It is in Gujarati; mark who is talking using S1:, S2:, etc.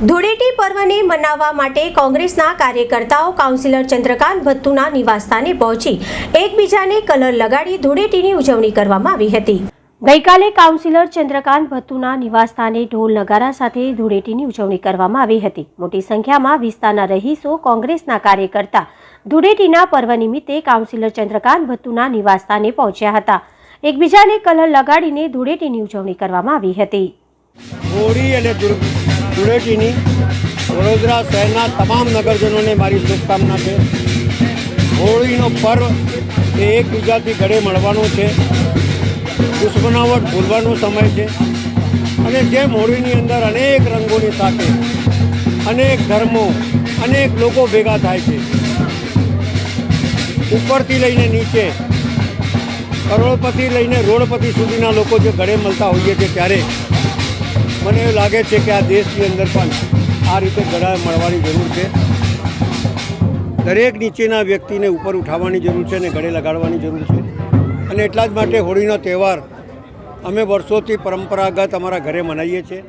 S1: ધૂળેટી પર્વને મનાવવા માટે કોંગ્રેસના કાર્યકર્તાઓ કાઉન્સિલર ચંદ્રકાંત ભત્તુના નિવાસસ્થાને પહોંચી એકબીજાને કલર લગાડી ધૂળેટીની ઉજવણી કરવામાં આવી હતી. ગઈકાલે કાઉન્સિલર ચંદ્રકાંત ભત્તુના નિવાસસ્થાને ઢોલ નગારા સાથે ધૂળેટીની ઉજવણી કરવામાં આવી હતી. મોટી સંખ્યામાં વિસ્તારના રહીશો કોંગ્રેસના કાર્યકર્તા ધૂળેટીના પર્વ નિમિત્તે કાઉન્સિલર ચંદ્રકાંત ભત્તુના નિવાસસ્થાને પહોંચ્યા હતા. એકબીજાને કલર લગાડીને ધૂળેટીની ઉજવણી કરવામાં આવી હતી.
S2: ધૂળેટીની વડોદરા શહેરના તમામ નગરજનોને મારી શુભકામના છે. હોળીનો પર્વ એ એકબીજાથી ઘરે મળવાનો છે. દુશ્મનાવટ ભૂલવાનો સમય છે. અને જેમ હોળીની અંદર અનેક રંગોની સાથે અનેક ધર્મો, અનેક લોકો ભેગા થાય છે. ઉપરથી લઈને નીચે, કરોડપતિ લઈને રોડપતિ સુધીના લોકો જે ઘરે મળતા હોઈએ છીએ ત્યારે મને એવું લાગે છે કે આ દેશની અંદર પણ આ રીતે ગળા મળવાની જરૂર છે. દરેક નીચેના વ્યક્તિને ઉપર ઉઠાવવાની જરૂર છે અને ગળે લગાડવાની જરૂર છે. અને એટલા જ માટે હોળીનો તહેવાર અમે વર્ષોથી પરંપરાગત અમારા ઘરે મનાવીએ છીએ.